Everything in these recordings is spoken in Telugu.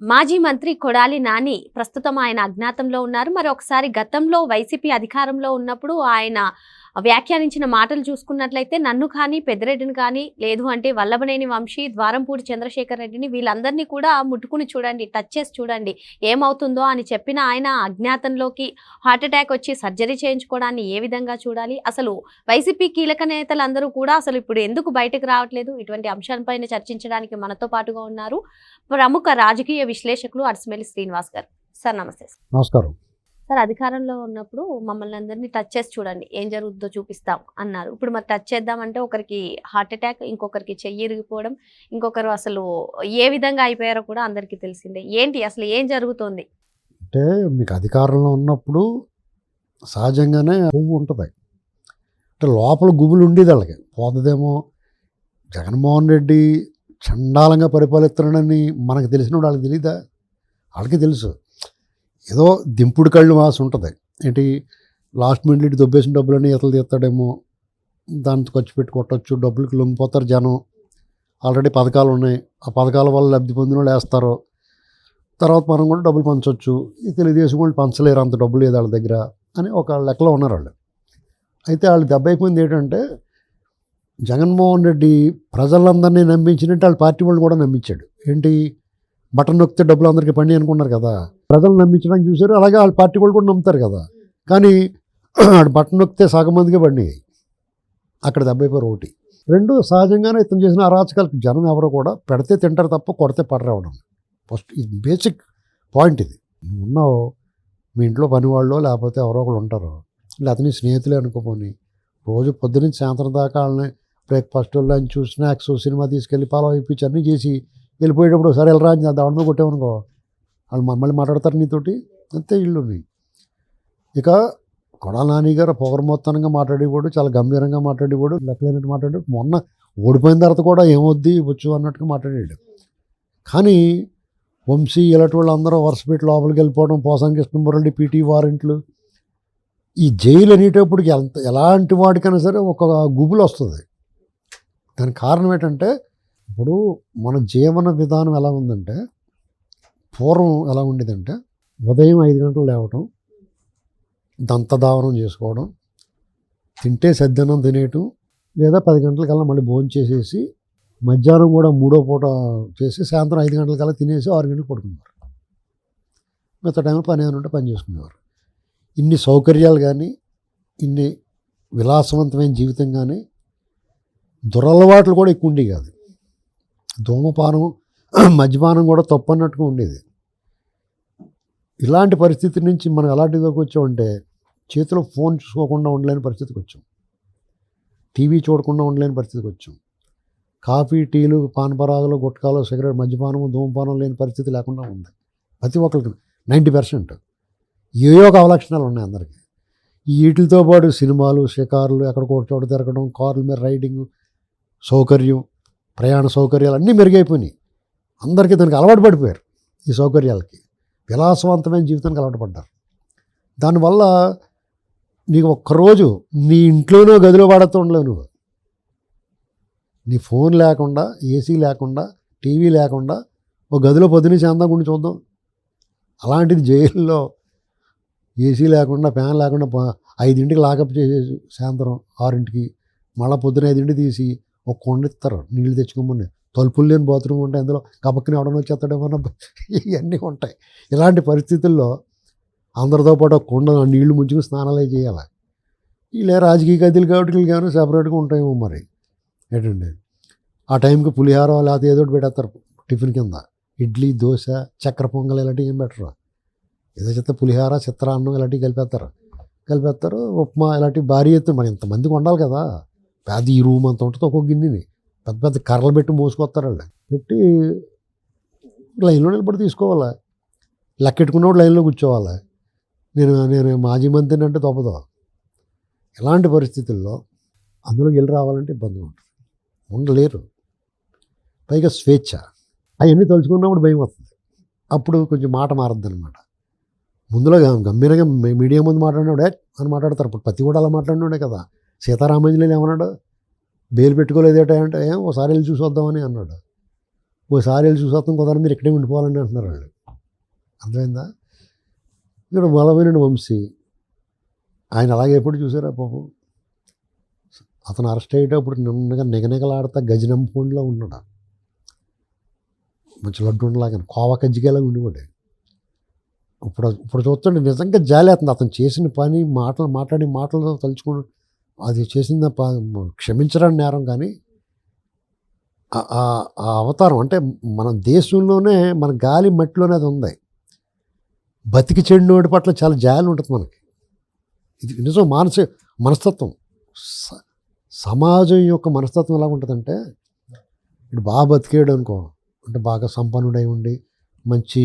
మాజీ మంత్రి కొడాలి నాని ప్రస్తుతం ఆయన అజ్ఞాతంలో ఉన్నారు. మరి ఒకసారి గతంలో వైసీపీ అధికారంలో ఉన్నప్పుడు ఆయన వ్యాఖ్యానించిన మాటలు చూసుకున్నట్లయితే నన్ను కానీ పెద్దిరెడ్డిని కానీ లేదు అంటే వల్లభనేని వంశీ ద్వారంపూడి చంద్రశేఖర్ రెడ్డిని వీళ్ళందరినీ కూడా ముట్టుకుని చూడండి టచ్ చేసి చూడండి. ఏమవుతుందో అని చెప్పిన ఆయన అజ్ఞాతంలోకి హార్ట్ అటాక్ వచ్చి సర్జరీ చేయించుకోవడాన్ని ఏ విధంగా చూడాలి? అసలు వైసీపీ కీలక నేతలందరూ కూడా అసలు ఇప్పుడు ఎందుకు బయటకు రావట్లేదు? ఇటువంటి అంశాలపైన చర్చించడానికి మనతో పాటుగా ఉన్నారు. ప్రముఖ రాజకీయ విశ్లేషకులు అర్సమెల్లి శ్రీనివాస్ గారు. సార్ నమస్తే సార్. నమస్కారం. సార్ అధికారంలో ఉన్నప్పుడు మమ్మల్ని అందరినీ టచ్ చేసి చూడండి ఏం జరుగుతుందో చూపిస్తాం అన్నారు. ఇప్పుడు మరి టచ్ చేద్దామంటే ఒకరికి హార్ట్ అటాక్ ఇంకొకరికి చెయ్యి ఇరిగిపోవడం ఇంకొకరు అసలు ఏ విధంగా అయిపోయారో కూడా అందరికీ తెలిసిందే. ఏంటి అసలు ఏం జరుగుతోంది? అంటే మీకు అధికారంలో ఉన్నప్పుడు సహజంగానే పువ్వు ఉంటుంది. అంటే లోపల గుబులు ఉండేది వాళ్ళకి. పోతుందేమో జగన్మోహన్ రెడ్డి చండాలంగా పరిపాలిస్తున్నాడని మనకు తెలిసిన వాళ్ళకి తెలియదా వాళ్ళకి తెలుసు. ఏదో దింపుడు కళ్ళు వాస ఉంటుంది. ఏంటి? లాస్ట్ మినిట్ ఇటు దొబ్బేసిన డబ్బులని ఇతలు తీస్తాడేమో. దాంతో ఖర్చు పెట్టి కొట్టచ్చు. డబ్బులకి లొంగిపోతారు జనం. ఆల్రెడీ పథకాలు ఉన్నాయి. ఆ పథకాల వల్ల లబ్ధి పొందిన వాళ్ళు వేస్తారు. తర్వాత మనం కూడా డబ్బులు పంచవచ్చు ఈ తెలుగుదేశం వాళ్ళు పంచలేరు అంత డబ్బులు లేదు వాళ్ళ దగ్గర అని ఒక లెక్కలో ఉన్నారు వాళ్ళు. అయితే వాళ్ళు దెబ్బ అయిపోయింది ఏంటంటే జగన్మోహన్ రెడ్డి ప్రజలందరినీ నమ్మించినట్టు వాళ్ళ పార్టీ వాళ్ళు కూడా నమ్మించాడు. ఏంటి? బటన్ నొక్కితే డబ్బులు అందరికీ పండి అనుకున్నారు కదా. ప్రజలు నమ్మించడానికి చూశారు అలాగే వాళ్ళ పార్టీ వాళ్ళు కూడా నమ్ముతారు కదా. కానీ ఆడు బటన్ నొక్కితే సగం మందికే పండినాయి. అక్కడ దెబ్బైపోయారు ఒకటి. రెండు సహజంగానే ఇతను చేసిన అరాచకాలకు జనం ఎవరో కూడా పెడితే తింటారు తప్ప కొడితే పడరావడం. ఫస్ట్ ఇది బేసిక్ పాయింట్ ఇది. నువ్వు ఉన్నావు మీ ఇంట్లో పనివాళ్ళు లేకపోతే ఎవరో ఒకరు ఉంటారు. లేకపోతే నీ స్నేహితులే అనుకోపోని రోజు పొద్దునుంచి సాయంత్రం దాకా వాళ్ళని బ్రేక్ఫాస్ట్ లంచ్ స్నాక్స్ సినిమా తీసుకెళ్ళి పాలో ఇప్పించి అన్నీ చేసి వెళ్ళిపోయేటప్పుడు సరే వెళ్ళరా అని దాని మీద కొట్టామనుకో వాళ్ళు మమ్మల్ని మాట్లాడతారు నీతోటి. అంతే ఇల్లు ఇక కొడాల నాని గారు పొగరమొత్తానంగా మాట్లాడేవాడు చాలా గంభీరంగా మాట్లాడేవాడు లెక్కలేనట్టు మాట్లాడాడు మొన్న ఓడిపోయిన తర్వాత కూడా ఏమొద్ది వచ్చు అన్నట్టుగా మాట్లాడాడు. కానీ వంశీ ఇలాంటి వాళ్ళు అందరూ వరుసపెట్టి లోపలికి వెళ్ళిపోవడం పోసాం కృష్ణమురళి పీటీ వారెంట్లు ఈ జైలు అనేటప్పటికి ఎంత ఎలాంటి వాడికైనా సరే ఒక గుబులు వస్తుంది దానికి కారణం ఏంటంటే ఇప్పుడు మన జీవన విధానం ఎలా ఉందంటే పూర్వం ఎలా ఉండేదంటే ఉదయం ఐదు గంటలు లేవటం దంతధావనం చేసుకోవడం తింటే సద్దనం తినేయటం లేదా పది గంటలకల్లా మళ్ళీ భోజనం చేసేసి మధ్యాహ్నం కూడా మూడో పూట చేసి సాయంత్రం ఐదు గంటలకల్లా తినేసి ఆరు గంటలు పడుకునేవారు. మిగతా టైంలో పని ఏమైనా ఉంటే పని చేసుకునేవారు. ఇన్ని సౌకర్యాలు కానీ ఇన్ని విలాసవంతమైన జీవితం కానీ దురలవాట్లు కూడా ఎక్కువ ఉండేవి కాదు. ధూమపానం మద్యపానం కూడా తప్పు అన్నట్టుగా ఉండేది. ఇలాంటి పరిస్థితి నుంచి మనం ఎలాంటిలోకి వచ్చామంటే చేతిలో ఫోన్ చూసుకోకుండా ఉండలేని పరిస్థితికి వచ్చాం. టీవీ చూడకుండా ఉండలేని పరిస్థితికి వచ్చాం. కాఫీ టీలు పానపరాగులు గుట్కాలు సిగరెట్ మద్యపానము ధూమపానం లేని పరిస్థితి లేకుండా ఉంది. ప్రతి ఒక్కరికి నైంటీ పర్సెంట్. ఏయో ఒక అవలక్షణాలు ఉన్నాయి అందరికీ. ఈ వీటితో పాటు సినిమాలు షికారులు ఎక్కడికో ఒక చోట తిరగడం కార్ల మీద రైడింగ్ సౌకర్యం ప్రయాణ సౌకర్యాలు అన్నీ మెరుగైపోయినాయి. అందరికీ దానికి అలవాటు పడిపోయారు ఈ సౌకర్యాలకి. విలాసవంతమైన జీవితానికి అలవాటు పడ్డారు. దానివల్ల నీకు ఒక్కరోజు నీ ఇంట్లోనో గదిలో వాడుతూ ఉండలేవు నువ్వు. నీ ఫోన్ లేకుండా ఏసీ లేకుండా టీవీ లేకుండా ఒక గదిలో పొద్దున చందా గుండి చూద్దాం. అలాంటిది జైల్లో ఏసీ లేకుండా ఫ్యాన్ లేకుండా ఐదింటికి లాకప్ చేసేసి సాయంత్రం ఆరింటికి మళ్ళీ పొద్దున ఐదింటికి తీసి ఒక కొండ ఇస్తారు. నీళ్ళు తెచ్చుకోమని తలుపులు లేని బాత్రూమ్ ఉంటాయి అందులో కబక్కని ఎవడన్నా వచ్చేస్తాడేమో ఇవన్నీ ఉంటాయి. ఇలాంటి పరిస్థితుల్లో అందరితో పాటు ఒక కుండ నీళ్ళు ముంచుకుని స్నానాలే చేయాలి? ఇలా రాజకీయ గదులు కాబట్టి కానీ ఏమైనా సెపరేట్గా ఉంటాయేమో మరి. ఏంటండి? ఆ టైంకి పులిహార లేకపోతే ఏదో ఒకటి పెట్టేస్తారు టిఫిన్ కింద. ఇడ్లీ దోశ చక్కెర పొంగల్ ఇలాంటివి ఏం పెట్టరు. ఏదో చెత్త పులిహార చిత్రాన్నం ఇలాంటివి కలిపేస్తారు. కలిపేస్తారు ఉప్మా ఇలాంటివి భారీ ఎత్తు మరి ఇంతమందికి వండాలి కదా. పెద్ద ఈ రూమ్ అంత ఉంటుంది ఒక్కొక్క గిన్నెని పెద్ద పెద్ద కర్రలు పెట్టి మోసుకొస్తారు వాళ్ళు పెట్టి లైన్లో నిలబడి తీసుకోవాలి? లెక్కెట్టుకున్నప్పుడు లైన్లో కూర్చోవాలి? నేను నేను మాజీ మంత్రిని అంటే తప్పదు. ఇలాంటి పరిస్థితుల్లో అందులోకి వెళ్ళి రావాలంటే ఇబ్బందిగా ఉంటుంది. ఉండలేరు. పైగా స్వేచ్ఛ. అవన్నీ తలుచుకున్నప్పుడు భయం వస్తుంది. అప్పుడు కొంచెం మాట మారద్దు అనమాట ముందులో గంభీరంగా మీడియా ముందు మాట్లాడినాడే అని మాట్లాడతారు. ప్రతి కూడా అలా మాట్లాడినాడే కదా. సీతారామంజలి ఏమన్నాడు? బెయిల్ పెట్టుకోలేదేట అంటే ఏం ఒకసారి వెళ్ళి చూసి వద్దామని అన్నాడు. ఓసారి వెళ్ళి చూసి వద్దాం కుదరని మీరు ఇక్కడే ఉండిపోవాలని అంటున్నారు వాళ్ళు. అర్థమైందా? ఇక్కడ బలమైన వంశీ. ఆయన అలాగే ఎప్పుడు చూసారా పాపం? అతను అరెస్ట్ అయ్యేటప్పుడు నిన్నగా నిగనిగలాడతా గజనం ఫోన్లో ఉన్నాడు? మంచి లడ్డులాగా కోవ కజ్జికాయలాగా ఉండిపోయాడు ఇప్పుడు ఇప్పుడు చూస్తుంటే నిజంగా జాలి అతను చేసిన పని మాటలు మాట్లాడి మాటలతో తలుచుకున్నాడు అది చేసిన క్షమించడం నేరం కానీ ఆ- అవతారం అంటే మన దేశంలోనే మన గాలి మట్టిలోనే అది ఉంది. బతికి చెడినోడి పట్ల చాలా జాలి ఉంటుంది మనకి. ఇది నిజం మానసిక మనస్తత్వం. స- సమాజం యొక్క మనస్తత్వం ఎలా ఉంటుందంటే ఇప్పుడు బాగా బతికేయడం అనుకో అంటే బాగా సంపన్నుడై ఉండి మంచి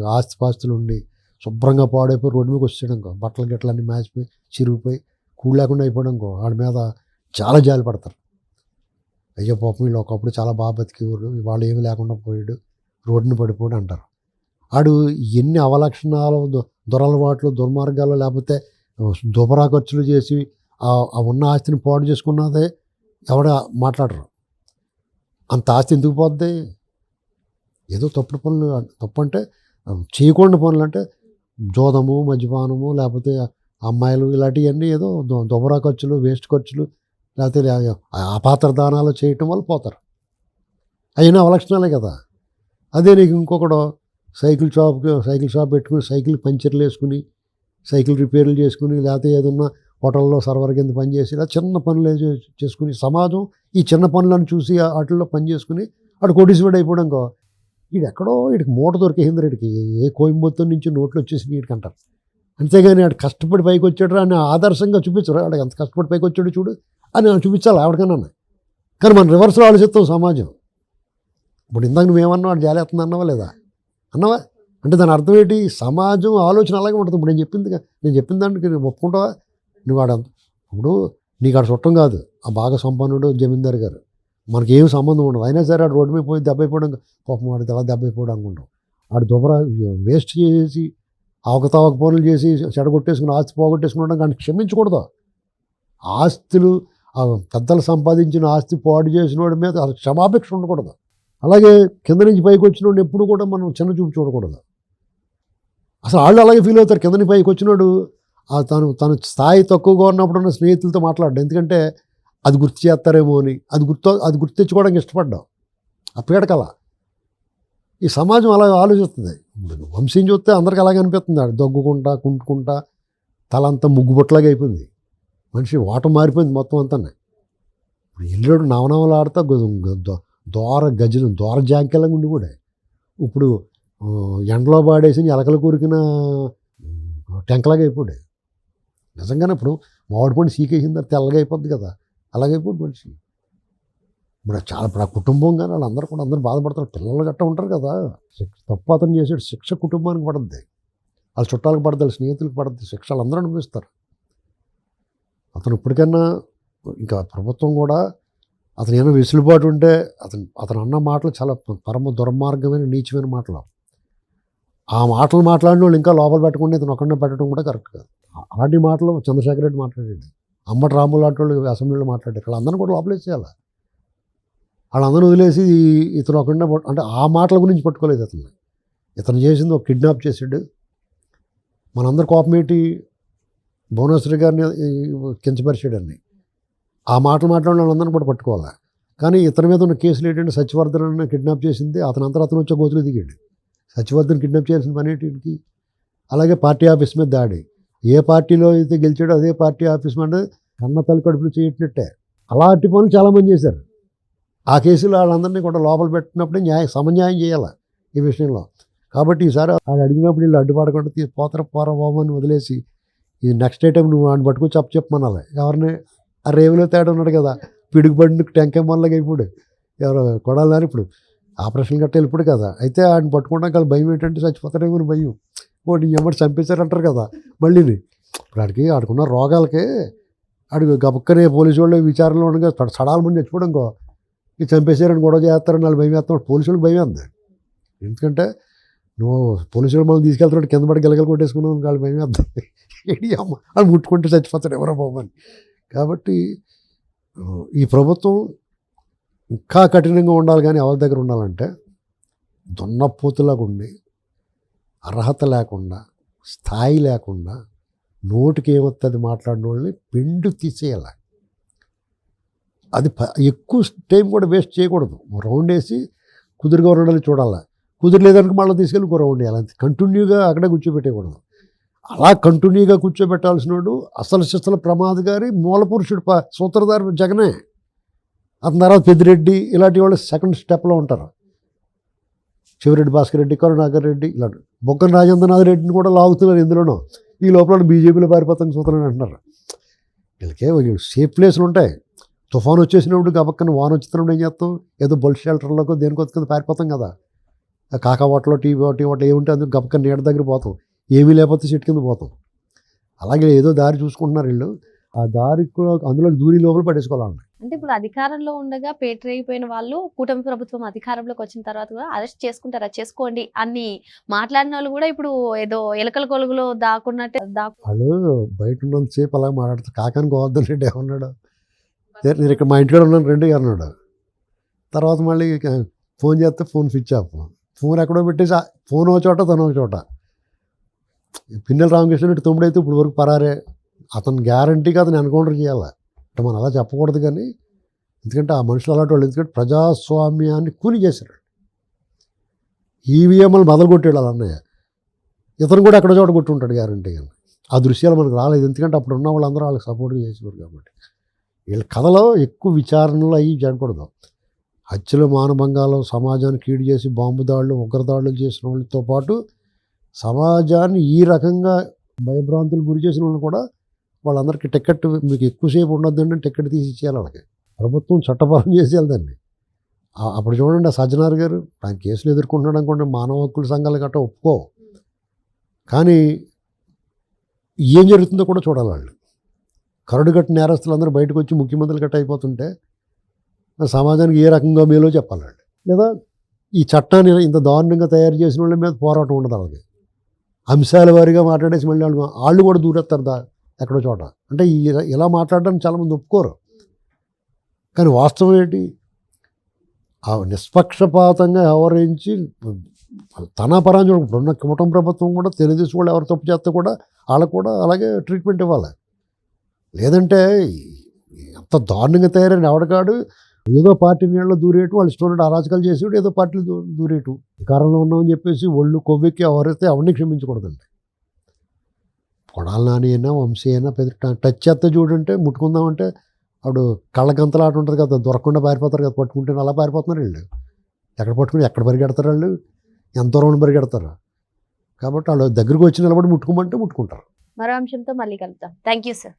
ఆస్తిపాస్తులు ఉండి శుభ్రంగా పాడైపోయి రోడ్డు మీదకి వచ్చాడు అనుకో బట్టలు గిట్టలన్నీ మ్యాచిపోయి చిరిగిపోయి కూడు లేకుండా అయిపోవడం అనుకో వాడి మీద చాలా జాలి పడతారు. అయ్యో పాపం వీళ్ళు ఒకప్పుడు చాలా బాగా బతికేవారు వాళ్ళు ఏమీ లేకుండా పోయాడు రోడ్డుని పడిపోయాడు అంటారు. ఆడు ఎన్ని అవలక్షణాలు దురలవాట్లు దుర్మార్గాలు లేకపోతే దుబరా ఖర్చులు చేసి ఆ ఉన్న ఆస్తిని పాడు చేసుకున్నదే ఎవడ మాట్లాడరు. అంత ఆస్తి ఎందుకు పోద్ది? ఏదో తప్పుడు పనులు తప్పు అంటే చేయకుండా పనులు అంటే జోదము మద్యపానము లేకపోతే అమ్మాయిలు ఇలాంటివన్నీ ఏదో దుబరా ఖర్చులు వేస్ట్ ఖర్చులు లేకపోతే అపాత్ర దానాలు చేయటం వల్ల పోతారు. అయినా అవలక్షణాలే కదా. అదే నీకు ఇంకొకడు సైకిల్ షాప్ సైకిల్ షాప్ పెట్టుకుని సైకిల్ పంచర్లు వేసుకుని సైకిల్ రిపేర్లు చేసుకుని లేకపోతే ఏదన్నా హోటల్లో సర్వర్ కింద పనిచేసి ఇలా చిన్న పనులు ఏదో చేసుకుని సమాజం ఈ చిన్న పనులను చూసి వాటిల్లో పని చేసుకుని అటు కోటీశ్వరుడు అయిపోవడంకో వీడు ఎక్కడో వీడికి మూట దొరికేసింది వీడికి ఏ కోయంబత్తూరు నుంచి నోట్లు వచ్చేసి వీడికి అంటారు అంతేగాని ఆడు కష్టపడి పైకి వచ్చాడు అని ఆదర్శంగా చూపించరు. ఆడు ఎంత కష్టపడి పైకి వచ్చాడు చూడు అని చూపించాలి ఆవిడకన్నా కానీ మన రివర్స్లో ఆలోచిస్తాం సమాజం. ఇప్పుడు ఇందాక నువ్వేమన్నా వాడు జాలేస్తుంది అన్నావా లేదా? అన్నావా? అంటే దాని అర్థం ఏంటి? సమాజం ఆలోచన అలాగే ఉంటుంది. ఇప్పుడు నేను చెప్పింది నేను చెప్పిన దానికి నువ్వు ఒప్పుకుంటావా? నువ్వు ఆడ ఇప్పుడు నీకు ఆడ చుట్టం కాదు. ఆ బాగా సంపన్నుడు జమీందారు గారు. మనకి ఏం సంబంధం ఉండదు. అయినా సరే ఆడు రోడ్డు మీద పోయి దెబ్బ అయిపోవడం పాపం వాడు అలా దెబ్బ అయిపోవడం అనుకుంటాం. ఆడు దుబరా వేస్ట్ చేసి అవకతవక పనులు చేసి చెడగొట్టేసుకుని ఆస్తి పోగొట్టేసుకున్నాడు కానీ క్షమించకూడదు. ఆస్తులు పెద్దలు సంపాదించిన ఆస్తి పాడు చేసిన వాడి మీద క్షమాపేక్ష ఉండకూడదు. అలాగే కింద నుంచి పైకి వచ్చిన వాడిని ఎప్పుడు కూడా మనం చిన్న చూపు చూడకూడదు. అసలు వాళ్ళు అలాగే ఫీల్ అవుతారు. కింద నుంచి పైకి వచ్చినాడు తను తన స్థాయి తక్కువగా ఉన్నప్పుడు ఉన్న స్నేహితులతో మాట్లాడ్డా. ఎందుకంటే అది గుర్తు చేస్తారేమో అని. అది గుర్తు అది గుర్తు తెచ్చుకోవడానికి ఇష్టపడ్డాం. ఆ ఈ సమాజం అలా ఆలోచిస్తుంది. వంశీని చూస్తే అందరికి అలాగే అనిపిస్తుంది. ఆడు దగ్గుకుంటా కుంటుకుంటా తల అంతా ముగ్గుబొట్లాగా అయిపోయింది. మనిషి ఓట మారిపోయింది మొత్తం అంతా ఇప్పుడు ఎల్లుడు నవనవలు ఆడతా దో- దోర గజలు దోర జాంకెలంగా ఉండి కూడా. ఇప్పుడు ఎండలో పాడేసి ఎలకలు కూరికిన టెంకలాగా అయిపోయాడు నిజంగానే ఇప్పుడు మామిడి పండు సీకేసిన తర్వాత తెల్లగా అయిపోద్ది కదా. అలాగే మనిషి ఇప్పుడు చాలా ఇప్పుడు ఆ కుటుంబం కానీ వాళ్ళందరూ కూడా అందరూ బాధపడతారు. పిల్లలు గట్ట ఉంటారు కదా. శిక్ష తప్పు అతను చేసేది శిక్ష కుటుంబానికి పడుద్ది. వాళ్ళ చుట్టాలకు పడద్ది వాళ్ళ స్నేహితులకు పడుద్ది. శిక్ష వాళ్ళందరూ అనిపిస్తారు అతను ఇప్పటికైనా ఇంకా ప్రభుత్వం కూడా అతను ఏమైనా వెసులుబాటు ఉంటే అతను అతను అన్న మాటలు చాలా పరమ దుర్మార్గమైన నీచమైన మాటలు. ఆ మాటలు మాట్లాడిన వాళ్ళు ఇంకా లోపల పెట్టకుండా ఇతను ఒక్కడనే పెట్టడం కూడా కరెక్ట్ కాదు. అలాంటి మాటలు చంద్రశేఖర్ రెడ్డి మాట్లాడాడు. అమ్మటి రాములు లాంటి వాళ్ళు అసెంబ్లీలో మాట్లాడారు. వాళ్ళందరూ కూడా లోపలేసేయాలి? వాళ్ళందరూ వదిలేసి ఇతను ఒకడిన అంటే ఆ మాటల గురించి పట్టుకోలేదు అతను. ఇతను చేసింది ఒక కిడ్నాప్ చేసాడు. మనందరు కోపం ఏంటి? భువనేశ్వరి గారిని కించపరిచాడని. ఆ మాటలు మాట్లాడిన వాళ్ళందరినీ కూడా పట్టుకోవాలి? కానీ ఇతని మీద ఉన్న కేసులు ఏంటంటే సత్యవర్ధన్ కిడ్నాప్ చేసింది. అతను అంతా అతను వచ్చే గోతులు దిగాడు. సత్యవర్ధన్ కిడ్నాప్ చేయాల్సిన పని ఏంటి అలాగే పార్టీ ఆఫీస్ మీద దాడి. ఏ పార్టీలో అయితే గెలిచాడో అదే పార్టీ ఆఫీస్ మీద కన్న తల్లి కడుపులు చేయట్నట్టే అలాంటి పనులు చాలామంది చేశారు. ఆ కేసులో వాళ్ళందరినీ కూడా లోపల పెట్టినప్పుడే న్యాయ సమన్యాయం చేయాలి ఈ విషయంలో. కాబట్టి ఈసారి వాళ్ళు అడిగినప్పుడు వీళ్ళు అడ్డుపడకుండా తీ పోతర పోర అని వదిలేసి ఇది నెక్స్ట్ ఐటమ్ నువ్వు ఆయన పట్టుకొని చెప్పు చెప్పమనాలి. ఎవరిని? ఆ రేవులో తేడా ఉన్నాడు కదా. పిడుగుబడిన టెంకాయ మొన్నగా ఇప్పుడు ఎవరు కొడాలని ఇప్పుడు. ఆపరేషన్ గట్ట వెళ్ళిపోడు కదా. అయితే ఆయన పట్టుకోవడానికి వాళ్ళ భయం ఏంటంటే చచ్చిపోతారేమో భయం. ఓ నీ ఎమ్మటి చంపేశారంటారు కదా మళ్ళీని. ఇప్పుడు ఆడికి ఆడుకున్న రోగాలకి ఆడికి గబక్కనే పోలీసు వాళ్ళు విచారణలో ఉండగా సడాల మంది చచ్చిపోవడం ఇది చంపేశారని గొడవ చేస్తారని వాళ్ళు భయం వేస్తున్నాడు పోలీసులకు భయం ఉంది ఎందుకంటే నువ్వు పోలీసులు మమ్మల్ని మనం తీసుకెళ్తున్నాడు కింద పడి గెలగలు కొట్టేసుకున్నావు వాళ్ళు భయం వేస్తుంది. ఏడి అమ్మ వాళ్ళు ముట్టుకుంటే చచ్చిపోతాడు ఎవరో బాబు అని. కాబట్టి ఈ ప్రభుత్వం ఇంకా కఠినంగా ఉండాలి కానీ ఎవరి దగ్గర ఉండాలంటే దున్నపోతులాగా ఉండి అర్హత లేకుండా స్థాయి లేకుండా నోటికి ఏమొస్తుంది మాట్లాడిన వాళ్ళని పిండు తీసేయాలి. అది ప- ఎక్కువ టైం కూడా వేస్ట్ చేయకూడదు. రౌండ్ వేసి కుదురుగా ఉండాలి చూడాలి. కుదిరలేదనుక మళ్ళీ తీసుకెళ్ళి ఇంకో రౌండ్ వేయాలి. కంటిన్యూగా అక్కడే కూర్చోబెట్టేయకూడదు. అలా కంటిన్యూగా కూర్చోబెట్టాల్సిన వాడు అసలు శిస్తల ప్రమాద్ గారి మూల పురుషుడు ప- సూత్రధారి జగనే. అతని తర్వాత పెద్దిరెడ్డి ఇలాంటి వాళ్ళు సెకండ్ స్టెప్లో ఉంటారు. శివరెడ్డి భాస్కర్ రెడ్డి కరుణాకర్ రెడ్డి ఇలాంటి బొక్కన రాజేంద్రనాథ్ రెడ్డిని కూడా లాగుతున్నారు ఇందులోనూ. ఈ లోపల బీజేపీలో పారిపోతాం చూస్తున్నాను అంటున్నారు. వీళ్ళకే సేఫ్ ప్లేస్లు ఉంటాయి. తుఫాన్ వచ్చేసినప్పుడు గబక్కన వాన వచ్చేసినప్పుడు ఏం చేస్తాం? ఏదో బల్క్ షెల్టర్లోకి దేనికి వచ్చి పారిపోతాం కదా. కాకా హోటల్లో టీ టీ హోటల్ ఏముంటే అందుకు గబక్కన నీడ దగ్గర పోతాం. ఏమీ లేకపోతే చెట్టు కింద పోతాం. అలాగే ఏదో దారి చూసుకుంటున్నారు వీళ్ళు. ఆ దారి కూడా అందులో దూరి లోపల పట్టేసుకోవాలండి అంటే ఇప్పుడు అధికారంలో ఉండగా పేటరైపోయిన వాళ్ళు కూటమి ప్రభుత్వం అధికారంలోకి వచ్చిన తర్వాత కూడా అరెస్ట్ చేసుకుంటారా? చేసుకోండి అన్ని మాట్లాడిన వాళ్ళు కూడా ఇప్పుడు ఏదో ఎలకల కొలుగులో దాక్కున్నట్టే దాకు వాళ్ళు బయట ఉన్నంతసేపు అలా మాట్లాడుతారు. కాకాని గోవర్ధన్ రెడ్డి ఏమన్నాడు? "నేను- ఇక్కడ మా ఇంటికాడ ఉన్నాను రండి అన్నాడు తర్వాత మళ్ళీ ఫోన్ చేస్తే ఫోన్ స్విచ్ ఆఫ్ ఫోన్ ఎక్కడో పెట్టేసి ఆ ఫోన్ ఒక చోట తను ఒక చోట. పిన్నెల రామకృష్ణ ఇటు తమ్ముడైతే ఇప్పుడు వరకు పరారే. అతను గ్యారంటీగా అతను ఎన్కౌంటర్ చేయాలి? అంటే మనం అలా చెప్పకూడదు కానీ ఎందుకంటే ఆ మనుషులు అలాంటి వాళ్ళు. ఎందుకంటే ప్రజాస్వామ్యాన్ని కూని చేశారు ఈవీఎంలు మొదలుగొట్టాడు అన్నయ్య. ఇతను కూడా ఎక్కడ చోట కొట్టుంటాడు కానీ ఆ దృశ్యాలు మనకు రాలేదు. ఎందుకంటే అప్పుడు ఉన్న వాళ్ళందరూ వాళ్ళకి సపోర్ట్ చేసేవారు కాబట్టి. వీళ్ళ కథలో ఎక్కువ విచారణలు అయ్యి జరగకూడదు. హత్యలు మానభంగాలు సమాజాన్ని కీడు చేసి బాంబు దాడులు ఉగ్రదాడులు చేసిన వాళ్ళతో పాటు సమాజాన్ని ఈ రకంగా భయభ్రాంతులు గురి చేసిన వాళ్ళు కూడా వాళ్ళందరికీ టికెట్ మీకు ఎక్కువసేపు ఉండొద్దండి టికెట్ తీసి ఇచ్చేయాలి వాళ్ళకి. ప్రభుత్వం చట్టపరం చేసేయాలి దాన్ని. అప్పుడు చూడండి ఆ సజ్జనార్ గారు ఆయన కేసులు ఎదుర్కొంటున్నాడు అనుకోండి మానవ హక్కుల సంఘాలు గట్రా ఒప్పుకో కానీ ఏం జరుగుతుందో కూడా చూడాలి వాళ్ళు. కరడుగట్టు నేరస్తులు అందరూ బయటకు వచ్చి ముఖ్యమంత్రులు గట్ట అయిపోతుంటే సమాజానికి ఏ రకంగా మేలో చెప్పాలి లేదా ఈ చట్టాన్ని ఇంత దారుణంగా తయారు చేసిన వాళ్ళ మీద పోరాటం ఉండదు వాళ్ళకి అంశాల వారీగా మాట్లాడేసి మళ్ళీ వాళ్ళు వాళ్ళు కూడా దూరేస్తారు దా ఎక్కడో చోట. అంటే ఈ ఇలా మాట్లాడడానికి చాలామంది ఒప్పుకోరు. కానీ వాస్తవం ఏంటి? ఆ నిష్పక్షపాతంగా వ్యవహరించి తన పరాన్ని ఇప్పుడున్న కుటుంబ ప్రభుత్వం కూడా తెలుగుదేశం వాళ్ళు ఎవరు తప్పు చేస్తే కూడా వాళ్ళకు కూడా అలాగే ట్రీట్మెంట్ ఇవ్వాలి. లేదంటే ఎంత దారుణంగా తయారైన ఎవడకాడు ఏదో పార్టీ నీళ్ళు దూరేటు వాళ్ళు ఇష్టం అరాచకాలు చేసేవాడు ఏదో పార్టీలు దూ దూరేటు వికారంలో ఉన్నామని చెప్పేసి ఒళ్ళు కొవ్వెక్కి ఎవరైతే ఎవరిని క్షమించకూడదండి. పొడాల నాని అయినా వంశీ అయినా పెద్ద టచ్ చేస్తే చూడంటే ముట్టుకుందామంటే అప్పుడు కళ్ళకంతలాట ఉంటుంది కదా దొరకకుండా పారిపోతారు కదా పట్టుకుంటే అలా పారిపోతున్నారు వీళ్ళు. ఎక్కడ పట్టుకుని ఎక్కడ పరిగెడతారు వాళ్ళు? ఎంత దూరం పరిగెడతారు? కాబట్టి వాళ్ళు దగ్గరికి వచ్చి నిలబడి ముట్టుకోమంటే ముట్టుకుంటారు. మరో అంశంతో మళ్ళీ కలుద్దాం. Thank you sir.